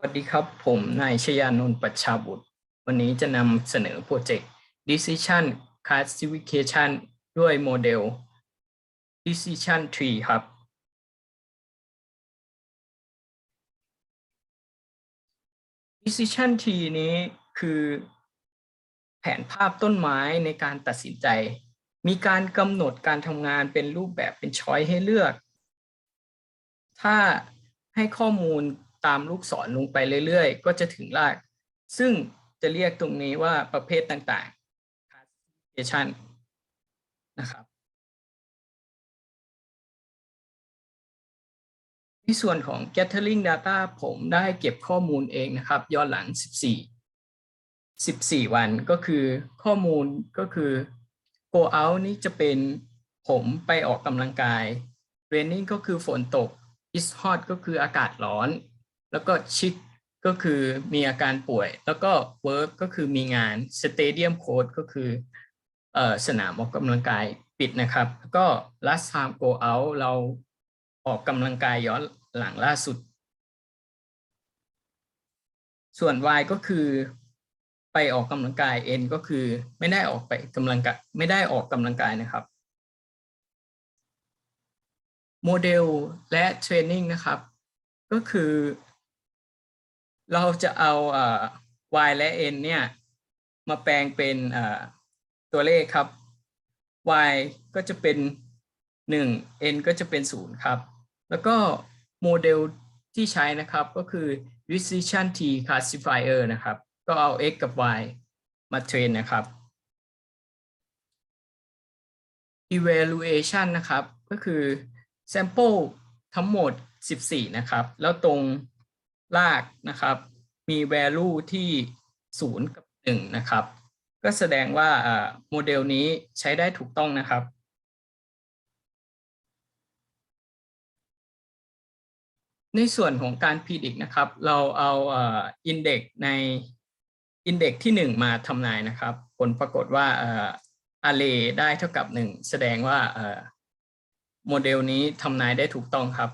สวัสดีครับ ผมนายชยานนท์ปัชชาบุตร วันนี้จะนำเสนอโปรเจกต์ Decision Classification ด้วยโมเดล Decision Tree ครับ Decision Tree นี้คือแผนภาพต้นไม้ในการตัดสินใจ มีการกำหนดการทำงานเป็นรูปแบบเป็นช้อยให้เลือก ถ้าให้ข้อมูล ตามลูกศรลงไปเรื่อยๆ ก็จะถึงราก ซึ่งจะเรียกตรงนี้ว่าประเภทต่างๆ classification นะครับ ในส่วนของ gathering data ผมได้เก็บข้อมูลเองนะครับ ย้อนหลัง 14 14 วันก็คือข้อมูลก็คือ go out นี้จะเป็นผมไปออกกำลังกาย raining ก็คือฝนตก is hot ก็คืออากาศร้อน แล้วก็ chick ก็คือมีอาการป่วย แล้วก็ work ก็คือมีงาน stadium code ก็คืออสนามออกกำลังกายปิดนะครับแล้วก็ last time go out เราออกกำลังกายย้อนหลังล่าสุด ส่วน y ก็คือไปออกกำลังกาย n ก็คือไม่ได้ออกไปกำลังกายไม่ได้ออกกำลังกายนะครับ โมเดลและเทรนนิ่งนะครับ ก็คือ เราจะเอา y และ n เนี่ยมาแปลงเป็นตัวเลขครับ y ก็จะเป็น 1 n ก็จะเป็น 0 ครับ แล้วก็โมเดลที่ใช้นะครับก็คือ decision t classifier นะครับ ก็เอา x กับ y มาเทรนนะครับ evaluation นะครับ ก็คือ sample ทั้งหมด 14 นะครับ แล้วตรง ลากนะครับ มี value ที่ 0 กับ 1 นะครับ ก็แสดงว่าโมเดลนี้ใช้ได้ถูกต้องนะครับในส่วนของการ predict นะครับ เราเอาอินเด็กในอินเด็กที่ 1 มาทำนายนะครับ ผลปรากฏว่า array ได้เท่ากับ 1 แสดงว่าโมเดลนี้ทำนายได้ถูกต้องครับ